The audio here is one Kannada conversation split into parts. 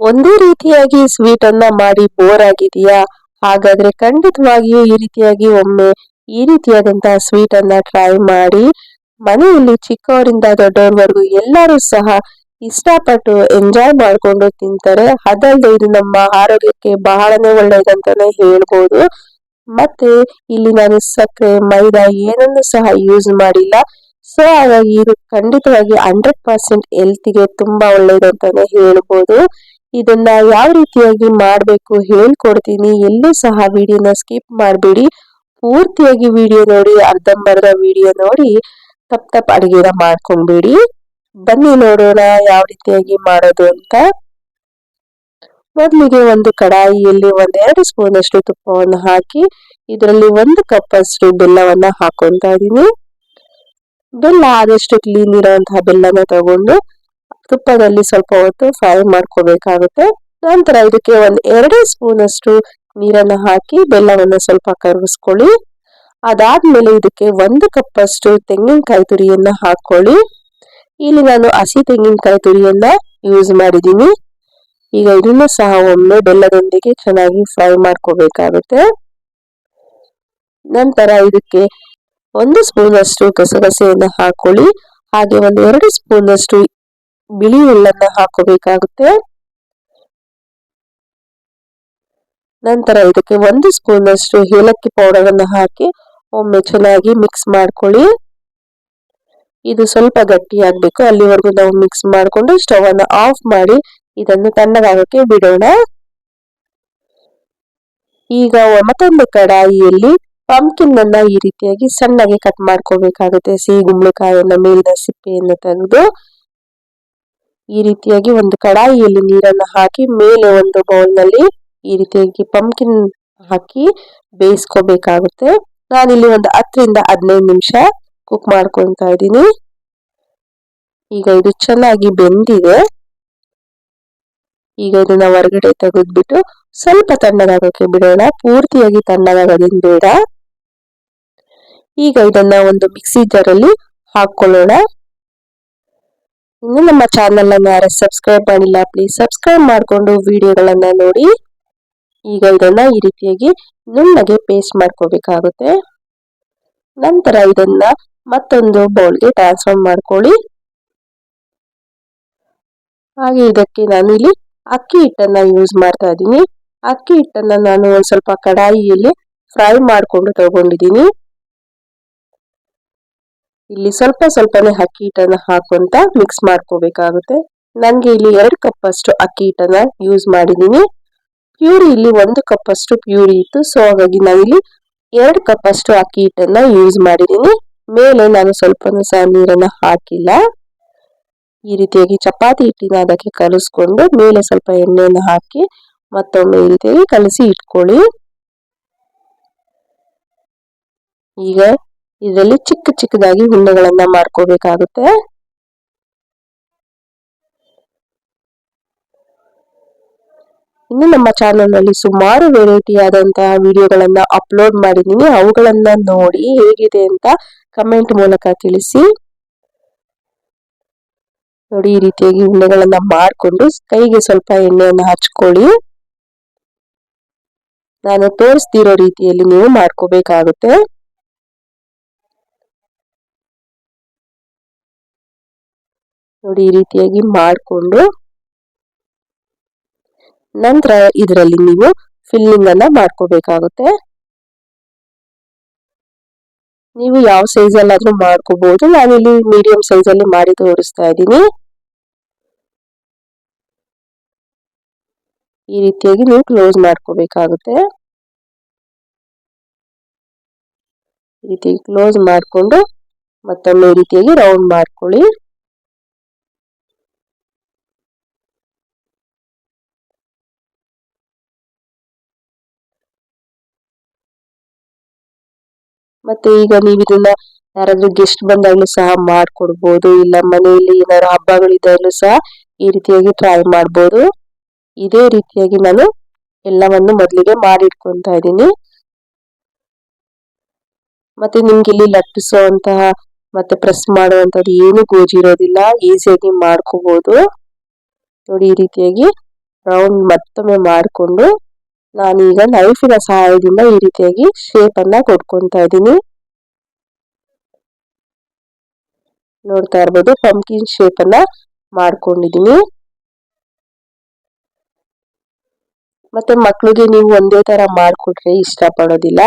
ಒಂದೇ ರೀತಿಯಾಗಿ ಸ್ವೀಟ್ ಅನ್ನ ಮಾಡಿ ಬೋರ್ ಆಗಿದೆಯಾ? ಹಾಗಾದ್ರೆ ಖಂಡಿತವಾಗಿಯೂ ಈ ರೀತಿಯಾಗಿ ಒಮ್ಮೆ ಈ ರೀತಿಯಾದಂತಹ ಸ್ವೀಟ್ ಅನ್ನ ಟ್ರೈ ಮಾಡಿ, ಮನೆಯಲ್ಲಿ ಚಿಕ್ಕವರಿಂದ ದೊಡ್ಡವರವರೆಗೂ ಎಲ್ಲರೂ ಸಹ ಇಷ್ಟಪಟ್ಟು ಎಂಜಾಯ್ ಮಾಡ್ಕೊಂಡು ತಿಂತಾರೆ. ಅದಲ್ಲದೆ ಇದು ನಮ್ಮ ಆರೋಗ್ಯಕ್ಕೆ ಬಹಳನೇ ಒಳ್ಳೆಯದಂತಾನೆ ಹೇಳ್ಬೋದು. ಮತ್ತೆ ಇಲ್ಲಿ ನಾನು ಸಕ್ಕರೆ, ಮೈದಾ ಏನನ್ನು ಸಹ ಯೂಸ್ ಮಾಡಿಲ್ಲ. ಸೊ ಹಾಗಾಗಿ ಇದು ಖಂಡಿತವಾಗಿ ಹಂಡ್ರೆಡ್ ಪರ್ಸೆಂಟ್ ಹೆಲ್ತ್ಗೆ ತುಂಬಾ ಒಳ್ಳೇದು ಅಂತಾನೆ ಹೇಳ್ಬೋದು. ಇದನ್ನ ಯಾವ ರೀತಿಯಾಗಿ ಮಾಡಬೇಕು ಹೇಳ್ಕೊಡ್ತೀನಿ. ಎಲ್ಲೂ ಸಹ ವಿಡಿಯೋನ ಸ್ಕಿಪ್ ಮಾಡಬೇಡಿ. ಪೂರ್ತಿಯಾಗಿ ವಿಡಿಯೋ ನೋಡಿ ಅರ್ಧಂಬರ್ಧ ವಿಡಿಯೋ ನೋಡಿ, ತಪ್ಪ ತಪ್ಪ ಅಡುಗೆನ ಮಾಡ್ಕೊಂಡ್ಬೇಡಿ. ಬನ್ನಿ ನೋಡೋಣ ಯಾವ ರೀತಿಯಾಗಿ ಮಾಡೋದು ಅಂತ. ಮೊದಲಿಗೆ ಒಂದು ಕಡಾಯಿಯಲ್ಲಿ ಒಂದೆರಡು ಸ್ಪೂನ್ ಅಷ್ಟು ತುಪ್ಪವನ್ನು ಹಾಕಿ, ಇದರಲ್ಲಿ ಒಂದು ಕಪ್ ಅಷ್ಟು ಬೆಲ್ಲವನ್ನ ಹಾಕೊಂತ ಇದೀನಿ ಬೆಲ್ಲ ಆದಷ್ಟು ಕ್ಲೀನ್ ಇರೋಂತಹ ಬೆಲ್ಲನ ತಗೊಂಡು ತುಪ್ಪದಲ್ಲಿ ಸ್ವಲ್ಪ ಹೊತ್ತು ಫ್ರೈ ಮಾಡ್ಕೋಬೇಕಾಗುತ್ತೆ. ನಂತರ ಇದಕ್ಕೆ ಒಂದ್ ಎರಡೇ ಸ್ಪೂನ್ ಅಷ್ಟು ನೀರನ್ನ ಹಾಕಿ ಬೆಲ್ಲವನ್ನ ಸ್ವಲ್ಪ ಕರಗಿಸ್ಕೊಳ್ಳಿ. ಅದಾದ್ಮೇಲೆ ಇದಕ್ಕೆ ಒಂದು ಕಪ್ ಅಷ್ಟು ತೆಂಗಿನಕಾಯಿ ತುರಿಯನ್ನ ಹಾಕೊಳ್ಳಿ ಇಲ್ಲಿ ನಾನು ಹಸಿ ತೆಂಗಿನಕಾಯಿ ತುರಿಯನ್ನ ಯೂಸ್ ಮಾಡಿದ್ದೀನಿ. ಈಗ ಇದನ್ನು ಸಹ ಒಮ್ಮೆ ಬೆಲ್ಲದೊಂದಿಗೆ ಚೆನ್ನಾಗಿ ಫ್ರೈ ಮಾಡ್ಕೋಬೇಕಾಗುತ್ತೆ. ನಂತರ ಇದಕ್ಕೆ ಒಂದು ಸ್ಪೂನ್ ಅಷ್ಟು ಗಸಗಸೆಯನ್ನ ಹಾಕೊಳ್ಳಿ ಹಾಗೆ ಒಂದು ಎರಡು ಸ್ಪೂನ್ ಅಷ್ಟು ಬಿಳಿ ಎಳ್ಳನ್ನ ಹಾಕೋಬೇಕಾಗುತ್ತೆ. ನಂತರ ಇದಕ್ಕೆ ಒಂದು ಸ್ಪೂನ್ ಅಷ್ಟು ಏಲಕ್ಕಿ ಪೌಡರ್ ಅನ್ನು ಹಾಕಿ ಒಮ್ಮೆ ಚೆನ್ನಾಗಿ ಮಿಕ್ಸ್ ಮಾಡ್ಕೊಳ್ಳಿ. ಇದು ಸ್ವಲ್ಪ ಗಟ್ಟಿ ಆಗ್ಬೇಕು. ಅಲ್ಲಿವರೆಗೂ ನಾವು ಮಿಕ್ಸ್ ಮಾಡಿಕೊಂಡು ಸ್ಟವ್ ಅನ್ನು ಆಫ್ ಮಾಡಿ ಇದನ್ನು ತಣ್ಣಗಾಗಕ್ಕೆ ಬಿಡೋಣ. ಈಗ ಮತ್ತೊಂದು ಕಡಾಯಿಯಲ್ಲಿ ಪಂಪ್ಕಿನ್ ಅನ್ನ ಈ ರೀತಿಯಾಗಿ ಸಣ್ಣಗೆ ಕಟ್ ಮಾಡ್ಕೋಬೇಕಾಗುತ್ತೆ. ಸಿಹಿ ಗುಂಬಳಕಾಯಿಯನ್ನ ಮೇಲಿನ ಸಿಪ್ಪೆಯನ್ನು ತೆಗೆದು ಈ ರೀತಿಯಾಗಿ ಒಂದು ಕಡಾಯಿಯಲ್ಲಿ ನೀರನ್ನು ಹಾಕಿ ಮೇಲೆ ಒಂದು ಬೌಲ್ನಲ್ಲಿ ಈ ರೀತಿಯಾಗಿ ಪಂಪ್ಕಿನ್ ಹಾಕಿ ಬೇಯಿಸ್ಕೋಬೇಕಾಗುತ್ತೆ. ನಾನಿಲ್ಲಿ ಒಂದು ಹತ್ತರಿಂದ ಹದಿನೈದು ನಿಮಿಷ ಕುಕ್ ಮಾಡ್ಕೊತಾ ಇದ್ದೀನಿ. ಈಗ ಇದು ಚೆನ್ನಾಗಿ ಬೆಂದಿದೆ. ಈಗ ಇದನ್ನ ಹೊರಗಡೆ ತೆಗೆದ್ಬಿಟ್ಟು ಸ್ವಲ್ಪ ತಣ್ಣಗಾಗೋಕೆ ಬಿಡೋಣ. ಪೂರ್ತಿಯಾಗಿ ತಣ್ಣಗಾಗೋದೇನು ಬೇಡ. ಈಗ ಇದನ್ನ ಒಂದು ಮಿಕ್ಸಿ ಜಾರಲ್ಲಿ ಹಾಕೊಳ್ಳೋಣ ಇನ್ನು ನಮ್ಮ ಚಾನೆಲ್ ಅನ್ನು ಯಾರು ಸಬ್ಸ್ಕ್ರೈಬ್ ಮಾಡಿಲ್ಲ ಪ್ಲೀಸ್ ಸಬ್ಸ್ಕ್ರೈಬ್ ಮಾಡಿಕೊಂಡು ವಿಡಿಯೋಗಳನ್ನ ನೋಡಿ. ಈಗ ಇದನ್ನ ಈ ರೀತಿಯಾಗಿ ನುಣ್ಣಗೆ ಪೇಸ್ಟ್ ಮಾಡ್ಕೋಬೇಕಾಗುತ್ತೆ. ನಂತರ ಇದನ್ನ ಮತ್ತೊಂದು ಬೌಲ್ಗೆ ಟ್ರಾನ್ಸ್ಫರ್ ಮಾಡ್ಕೊಳ್ಳಿ. ಹಾಗೆ ಇದಕ್ಕೆ ನಾನು ಇಲ್ಲಿ ಅಕ್ಕಿ ಹಿಟ್ಟನ್ನ ಯೂಸ್ ಮಾಡ್ತಾ ಇದ್ದೀನಿ. ಅಕ್ಕಿ ಹಿಟ್ಟನ್ನ ನಾನು ಒಂದ್ ಸ್ವಲ್ಪ ಕಡಾಯಿಯಲ್ಲಿ ಫ್ರೈ ಮಾಡ್ಕೊಂಡು ತಗೊಂಡಿದ್ದೀನಿ. ಇಲ್ಲಿ ಸ್ವಲ್ಪ ಸ್ವಲ್ಪನೇ ಅಕ್ಕಿ ಹಿಟ್ಟನ್ನ ಹಾಕೊಂತ ಮಿಕ್ಸ್ ಮಾಡ್ಕೋಬೇಕಾಗುತ್ತೆ. ನನಗೆ ಇಲ್ಲಿ ಎರಡು ಕಪ್ ಅಷ್ಟು ಅಕ್ಕಿ ಹಿಟ್ಟನ್ನ ಯೂಸ್ ಮಾಡಿದ್ದೀನಿ. ಪ್ಯೂರಿ ಇಲ್ಲಿ ಒಂದು ಕಪ್ ಅಷ್ಟು ಪ್ಯೂರಿ ಇತ್ತು. ಸೊ ಹಾಗಾಗಿ ನಾನಿಲ್ಲಿ ಎರಡು ಕಪ್ ಅಷ್ಟು ಅಕ್ಕಿ ಹಿಟ್ಟನ್ನ ಯೂಸ್ ಮಾಡಿದ್ದೀನಿ. ಮೇಲೆ ನಾನು ಸ್ವಲ್ಪ ಸಹ ನೀರನ್ನ ಹಾಕಿಲ್ಲ. ಈ ರೀತಿಯಾಗಿ ಚಪಾತಿ ಹಿಟ್ಟಿನ ಅದಕ್ಕೆ ಕಲಿಸ್ಕೊಂಡು ಮೇಲೆ ಸ್ವಲ್ಪ ಎಣ್ಣೆಯನ್ನು ಹಾಕಿ ಮತ್ತೊಮ್ಮೆ ಈ ರೀತಿಯಾಗಿ ಕಲಸಿ ಇಟ್ಕೊಳ್ಳಿ. ಈಗ ಇದರಲ್ಲಿ ಚಿಕ್ಕ ಚಿಕ್ಕದಾಗಿ ಹುಣ್ಣೆಗಳನ್ನ ಮಾಡ್ಕೋಬೇಕಾಗುತ್ತೆ ಇನ್ನು ನಮ್ಮ ಚಾನೆಲ್ನಲ್ಲಿ ಸುಮಾರು ವೆರೈಟಿ ಆದಂತಹ ವಿಡಿಯೋಗಳನ್ನ ಅಪ್ಲೋಡ್ ಮಾಡಿದ್ದೀನಿ. ಅವುಗಳನ್ನ ನೋಡಿ ಹೇಗಿದೆ ಅಂತ ಕಮೆಂಟ್ ಮೂಲಕ ತಿಳಿಸಿ. ನೋಡಿ, ಈ ರೀತಿಯಾಗಿ ಉಣ್ಣೆಗಳನ್ನ ಮಾಡಿಕೊಂಡು ಕೈಗೆ ಸ್ವಲ್ಪ ಎಣ್ಣೆಯನ್ನು ಹಚ್ಕೊಳ್ಳಿ. ನಾನು ತೋರಿಸ್ತಿರೋ ರೀತಿಯಲ್ಲಿ ನೀವು ಮಾಡ್ಕೋಬೇಕಾಗುತ್ತೆ. ನೋಡಿ ಈ ರೀತಿಯಾಗಿ ಮಾಡಿಕೊಂಡು ನಂತರ ಇದರಲ್ಲಿ ನೀವು ಫಿಲ್ಲಿಂಗ್ ಅನ್ನ ಮಾಡ್ಕೋಬೇಕಾಗುತ್ತೆ. ನೀವು ಯಾವ ಸೈಜ್ ಅಲ್ಲಾದ್ರೂ ಮಾಡ್ಕೋಬಹುದು ನಾನಿಲ್ಲಿ ಮೀಡಿಯಂ ಸೈಜ್ ಅಲ್ಲಿ ಮಾಡಿ ತೋರಿಸ್ತಾ ಇದ್ದೀನಿ. ಈ ರೀತಿಯಾಗಿ ನೀವು ಕ್ಲೋಸ್ ಮಾಡ್ಕೋಬೇಕಾಗುತ್ತೆ. ಈ ರೀತಿ ಕ್ಲೋಸ್ ಮಾಡಿಕೊಂಡು ಮತ್ತೊಮ್ಮೆ ಈ ರೀತಿಯಾಗಿ ರೌಂಡ್ ಮಾಡ್ಕೊಳ್ಳಿ. ಮತ್ತೆ ಈಗ ನೀವು ಇದನ್ನ ಯಾರಾದ್ರೂ ಗೆಸ್ಟ್ ಬಂದಾಗ್ಲೂ ಸಹ ಮಾಡ್ಕೊಡ್ಬೋದು. ಇಲ್ಲ ಮನೆಯಲ್ಲಿ ಏನಾದ್ರು ಹಬ್ಬಗಳಿದ್ದಾಗಲೂ ಸಹ ಈ ರೀತಿಯಾಗಿ ಟ್ರೈ ಮಾಡ್ಬೋದು. ಇದೇ ರೀತಿಯಾಗಿ ನಾನು ಎಲ್ಲವನ್ನು ಮೊದಲಿಗೆ ಮಾಡಿಟ್ಕೊಂತ ಇದ್ದೀನಿ. ಮತ್ತೆ ನಿಮ್ಗೆ ಇಲ್ಲಿ ಲಟ್ಟಿಸುವಂತಹ ಮತ್ತೆ ಪ್ರೆಸ್ ಮಾಡುವಂತದ್ದು ಏನು ಗೋಜಿರೋದಿಲ್ಲ ಈಸಿಯಾಗಿ ಮಾಡ್ಕೋಬಹುದು ನೋಡಿ ಈ ರೀತಿಯಾಗಿ ರೌಂಡ್ ಮತ್ತೊಮ್ಮೆ ಮಾಡಿಕೊಂಡು ನಾನೀಗ ನೈಫಿನ ಸಹಾಯದಿಂದ ಈ ರೀತಿಯಾಗಿ ಶೇಪ್ ಅನ್ನ ಇದ್ದೀನಿ. ನೋಡ್ತಾ ಇರ್ಬೋದು ಪಂಪ್ಕಿನ್ ಶೇಪ್ ಅನ್ನ ಮಾಡ್ಕೊಂಡಿದೀನಿ ಮತ್ತೆ ಮಕ್ಳಿಗೆ ನೀವು ಒಂದೇ ತರ ಮಾಡಿಕೊಟ್ರೆ ಇಷ್ಟ ಪಡೋದಿಲ್ಲ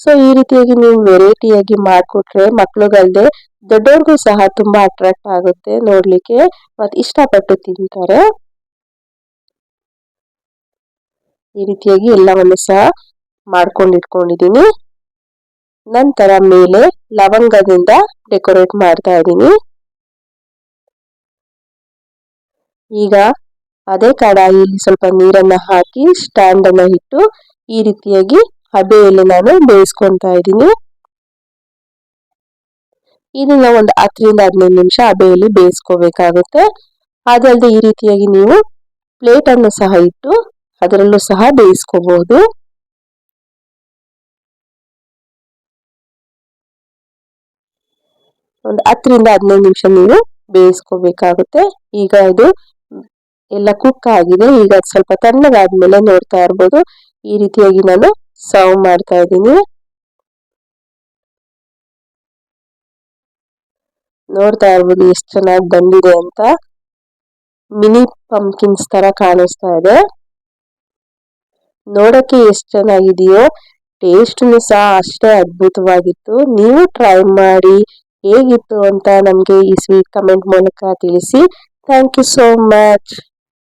ಸೊ ಈ ರೀತಿಯಾಗಿ ನೀವು ವೆರೈಟಿಯಾಗಿ ಮಾಡಿಕೊಟ್ರೆ ಮಕ್ಳುಗಲ್ದೆ ದೊಡ್ಡವ್ರಿಗೂ ಸಹ ತುಂಬಾ ಅಟ್ರಾಕ್ಟ್ ಆಗುತ್ತೆ ನೋಡ್ಲಿಕ್ಕೆ. ಮತ್ತೆ ಇಷ್ಟಪಟ್ಟು ತಿಂತಾರೆ. ಈ ರೀತಿಯಾಗಿ ಎಲ್ಲವನ್ನು ಸಹ ಮಾಡ್ಕೊಂಡು ಇಟ್ಕೊಂಡಿದ್ದೀನಿ. ನಂತರ ಮೇಲೆ ಲವಂಗದಿಂದ ಡೆಕೋರೇಟ್ ಮಾಡ್ತಾ ಇದ್ದೀನಿ. ಈಗ ಅದೇ ಕಡಾಯಿಯಲ್ಲಿ ಸ್ವಲ್ಪ ನೀರನ್ನ ಹಾಕಿ ಸ್ಟ್ಯಾಂಡನ್ನು ಇಟ್ಟು ಈ ರೀತಿಯಾಗಿ ಹಬೆಯಲ್ಲಿ ನಾನು ಬೇಯಿಸ್ಕೊತಾ ಇದ್ದೀನಿ. ಇದನ್ನ ಒಂದು ಹತ್ತರಿಂದ ಹದಿನೈದು ನಿಮಿಷ ಹಬೆಯಲ್ಲಿ ಬೇಯಿಸ್ಕೋಬೇಕಾಗುತ್ತೆ. ಅದಲ್ಲದೆ ಈ ರೀತಿಯಾಗಿ ನೀವು ಪ್ಲೇಟನ್ನು ಸಹ ಇಟ್ಟು ಅದರಲ್ಲೂ ಸಹ ಬೇಯಿಸ್ಕೋಬಹುದು. ಒಂದು ಹತ್ತರಿಂದ ಹದಿನೈದು ನಿಮಿಷ ನೀವು ಬೇಯಿಸ್ಕೋಬೇಕಾಗುತ್ತೆ. ಈಗ ಇದು ಎಲ್ಲ ಕುಕ್ ಆಗಿದೆ. ಈಗ ಸ್ವಲ್ಪ ತಣ್ಣಗಾದ್ಮೇಲೆ ನೋಡ್ತಾ ಇರ್ಬೋದು. ಈ ರೀತಿಯಾಗಿ ನಾನು ಸರ್ವ್ ಮಾಡ್ತಾ ಇದ್ದೀನಿ. ನೋಡ್ತಾ ಇರ್ಬೋದು ಎಷ್ಟು ಚೆನ್ನಾಗಿ ಬಂದಿದೆ ಅಂತ. ಮಿನಿ ಪಂಪ್ಕಿನ್ಸ್ ತರ ಕಾಣಿಸ್ತಾ ಇದೆ. ನೋಡಕ್ಕೆ ಎಷ್ಟು ಚೆನ್ನಾಗಿದೆಯೋ ಟೇಸ್ಟ್ನು ಸಹ ಅಷ್ಟೇ ಅದ್ಭುತವಾಗಿತ್ತು. ನೀವು ಟ್ರೈ ಮಾಡಿ ಹೇಗಿತ್ತು ಅಂತ ನಮಗೆ ಈ ಸ್ವೀಟ್ ಕಮೆಂಟ್ ಮೂಲಕ ತಿಳಿಸಿ. Thank you so much